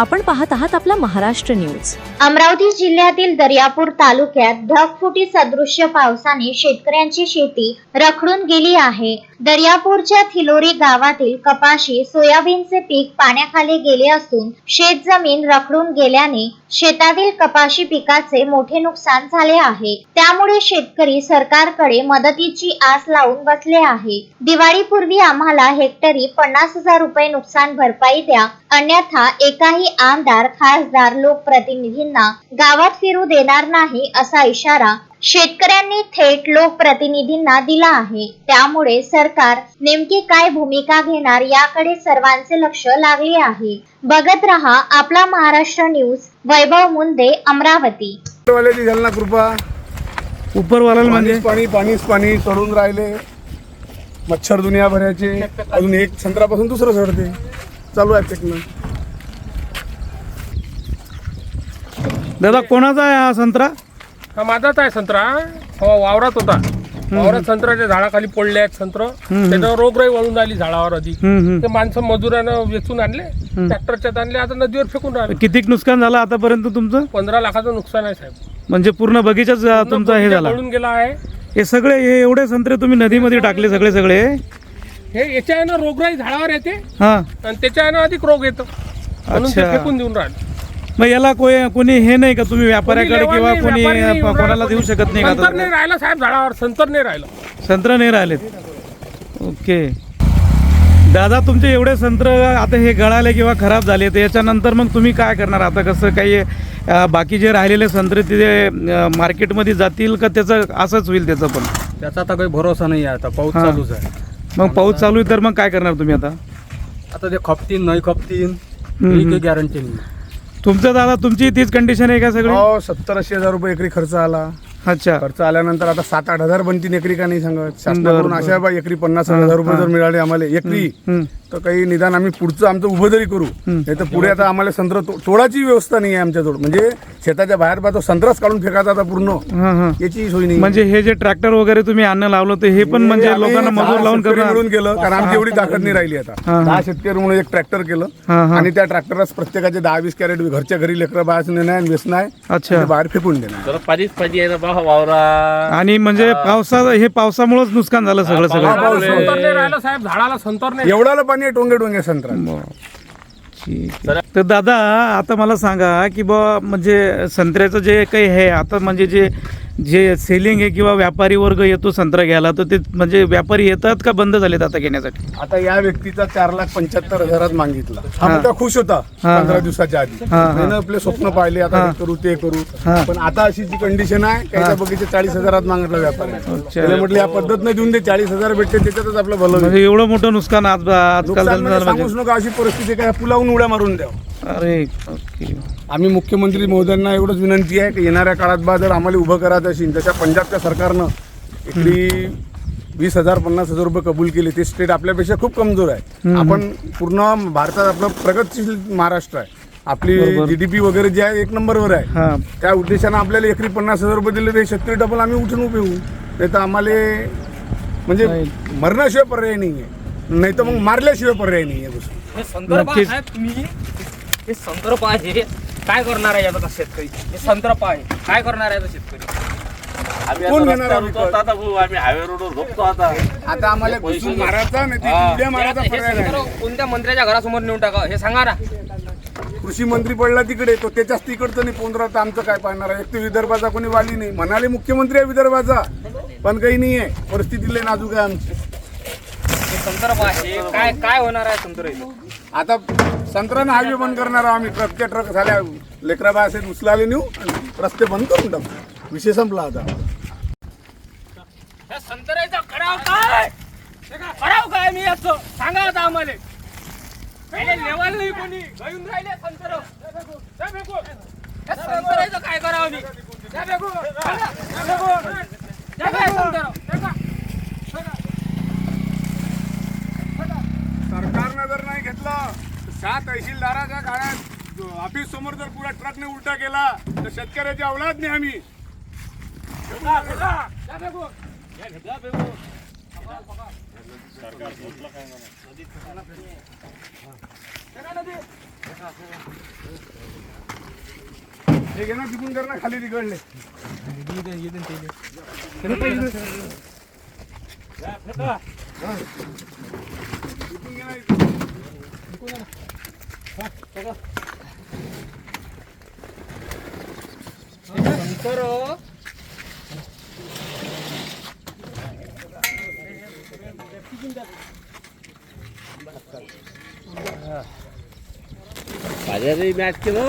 आपण पाहत आहात आपला महाराष्ट्र न्यूज. अमरावती जिल्ह्यातील दर्यापूर तालुक्यात ढगफुटी सदृश्य पावसाने शेतकऱ्यांची शेती रखडून गेली आहे. दर्यापूरच्या थिलोरी गावातील कपाशी सोयाबीनचे पीक पाण्याखाली गेले असून शेतजमीन रखडून गेल्याने शेतातील कपाशी पिकाचे मोठे नुकसान झाले आहे. त्यामुळे शेतकरी सरकारकडे मदतीची आस लावून बसले आहे. दिवाळीपूर्वी आम्हाला हेक्टरी पन्नास हजार रुपये नुकसान भरपाई द्या अन्यथा एकाही आमदार खासदार लोकप्रतिनिधींना गावात फिरू देणार नाही असा इशारा शेतकऱ्यांनी थेट लोकप्रतिनिधींना दिला आहे. त्यामुळे सरकार नेमकी काय भूमिका घेणार याकडे सर्वांचे लक्ष लागले आहे. बघत रहा आपला महाराष्ट्र न्यूज वैभव मुंदे अमरावती. वाल्याची झाली ना कृपा. उपरवाल्याला म्हणजे? पाणी पाणीच पाणी चढून राहिले. मच्छर दुनिया भरायचे अजून एक संत्रापासून दुसरं चढते चालू आहे टेक्न दादा कोणाचा आहे हा संत्रा? हा माझाच आहे संत्रा. हो वावरात होता. वावरात संत्र्याच्या झाडाखाली पडले आहेत संत्र. त्याच्यावर रोगराई वळून राहिली झाडावर आधी. हम्म, हम्म. ते माणसं मजुरानं वेचून आणले ट्रॅक्टरच्यात आणले आता नदीवर फेकून राहिले. कितीक नुकसान झालं आतापर्यंत तुमचं? पंधरा लाखाचं नुकसान आहे साहेब. म्हणजे पूर्ण बगीचाच अं, तुमचा हे झाला. पळून गेला आहे. हे सगळे हे एवढे संत्रे तुम्ही नदीमध्ये टाकले सगळे सगळे? हे याच्या आहे ना रोगराई झाडावर येते हा. आणि त्याच्या आहे ना अधिक रोग येतो. म्हणून ते अच्छा. फेकून देऊन राहिले. मग याला कोणी कोणी हे नाही का तुम्ही व्यापाऱ्याकडे कोणी किंवा लेवा कोणी व्यापारी कोणाला देऊ शकत नाही का संतर नाही आता? राहिलं साहेब झाडावर संतर नाही राहिलं. संत्र नाही राहिलेत. ओके. दादा तुमचे एवढे संत्र आता हे गळाले किंवा खराब झाले तर याच्यानंतर मग तुम्ही काय करणार? आता कसं काही अं, बाकी जे राहिलेले संत्रे तिथे अं, मार्केटमध्ये जातील का त्याचं असंच होईल त्याचं पण? त्याचा आता काही भरोसा नाही आहे आता. पाऊस हा. चालूच आहे. मग पाऊस चालू आहे तर मग काय करणार तुम्ही आता? आता ते खपतीन नाही खपतीन ही. काही गॅरंटी नाही. तुमचं दादा तुमची तीच कंडिशन आहे का सगळी? हो सत्तर ऐंशी हजार रुपये एकरी खर्च आला. अच्छा. खर्च आल्यानंतर आता सात आठ हजार बनतील एकरी का नाही सांगत? शासनाकडून. अशा बा एकरी पन्नास हजार रुपये जर मिळाले आम्हाला एकरी. हम्म. तर काही निदान आम्ही पुढचं आमचं उभं तरी करू नाही तर पुढे आता आम्हाला संत्र तो- तोडाची व्यवस्था नाही आहे आमच्याजवळ म्हणजे शेताच्या बाहेर पाहतो संत्राच काढून फेकायचा आता पूर्ण. हा हा. याची सोय नाही. म्हणजे हे जे ट्रॅक्टर वगैरे तुम्ही अन्न लावलं तर हे पण म्हणजे आम्ही लोकांना मजूर दहा लावून शेतकरी करणार. मिळून केलं कारण आमची एवढी ताकद नाही राहिली आता. हा. दहा शेतकरी म्हणून एक ट्रॅक्टर केलं. हा. आणि त्या ट्रॅक्टरलाच प्रत्येकाचे दहा वीस कॅरेट घरच्या घरी लेकरं बाहेर नेणं आहे वेचणं आहे. अच्छा. आणि ते बाहेर फेकून देणार. जरा पाणीच पाणी आहे ना बा वावरा. आणि म्हणजे पावसा हे पावसामुळेच नुकसान झालं सगळं सगळं. झाडाला संतर नाही राहिलं साहेब झाडाला संतर नाही. एवढाला पाणी आहे टोंगे टोंगे संत्रा ठीक आहे. तर दादा आता मला सांगा की बा म्हणजे संत्र्याचं जे काही आहे आता म्हणजे जे जे सेलिंग आहे किंवा व्यापारी वर्ग येतो संत्रा घ्यायला तर ते म्हणजे व्यापारी येतात का बंद झालेत आता घेण्यासाठी आता या व्यक्तीचा चार लाख पंच्याहत्तर हजारात मागितला हा. मुद्दा खुश होता हा, पंधरा. दिवसाच्या आधी हा, हा. त्यानं आपले स्वप्न पाहिले आता हा. करू ते करू हा. पण आता अशी जी कंडिशन आहे काही बगीचे चाळीस हजारात मागितला व्यापारी. त्याला म्हटलं या पद्धत नाही देऊन दे चाळीस हजार भेटते त्याच्यातच आपलं भलं होईल. म्हणजे एवढं मोठं नुकसान आज आजकाल नुकसान झालं म्हणजे सांगूच नका अशी परिस्थिती काय पुलावून उड्या मारून द्या अरे ओके आम्ही मुख्यमंत्री महोदयांना एवढंच विनंती आहे की येणाऱ्या काळात बा जर आम्हाला उभं करायचं असेल तशा पंजाबच्या सरकारनं इकडली वीस हजार पन्नास हजार रुपये कबूल केले ते स्टेट आपल्यापेक्षा खूप कमजोर आहे. आपण पूर्ण भारतात आपलं प्रगतशील महाराष्ट्र आहे. आपली. जीडीपी वगैरे जे आहे एक नंबरवर आहे. हा. त्या उद्देशानं आपल्याला एकरी पन्नास हजार रुपये दिले ते शेतकरी डबल आम्ही उठून उभे होऊ. नाही तर आम्हाला म्हणजे मरण्याशिवाय पर्याय नाही आहे नाही तर मग मारल्याशिवाय पर्याय नाही आहे हे हे संदर्भ आहे. काय करणार आहे याचा शेतकरी? हे संदर्भ आहे काय करणार आहे याचा शेतकरी? आम्ही कोण आता घेणार रस्त्यावर आम्ही? उतरतो आता भाऊ, आम्ही हायवे रोडवर झोपतो आता. आता आम्हाला घुसून मारायचा नाही हा. उड्या मारायचा हे पर्याय नाही. संदर्भ कोणत्या मंत्र्याच्या घरासमोर नेऊन टाका हे सांगा ना. कृषी मंत्री पडला तिकडे तो त्याच्याच तिकडचं नाही. पोंद्रा तर आमचं काय पाहणार आहे? एक तर विदर्भाचा कोणी वाली नाही. म्हणाले मुख्यमंत्री आहे विदर्भाचा. पण काही नाही आहे. परिस्थिती लय नाजूक आहे आमची. हे संदर्भ आहे काय काय होणार आहे संदर्भ आता संक्रांत हायवे बंद करणार आहोत आम्ही. ट्रकच्या ट्रक झाल्या. लेकराबा असेल उचलाले नेऊ आणि रस्ते बंद करून टाकू. विषय संपला आता. या संत्र्याचा काय? खराव काय मी याचं? सांगा आता आम्हाला. लेवाल नाही कोणी. घेऊन राहिले संतर संतरायचं काय करावं मी द्या फेकून. सांगा. द्या फेकून. द्या काय संतरं. सरकारनं जर नाही सहा तहसीलदाराच्या गाड्यात ऑफिस समोर जर पुरा ट्रकने उलटा केला तर शेतकऱ्याची अवलाद नाही आम्ही. हे घे ना तिकून कर ना खाली तिकडले. तिकून घे ना કરો বাজারে ম্যাচ খেলো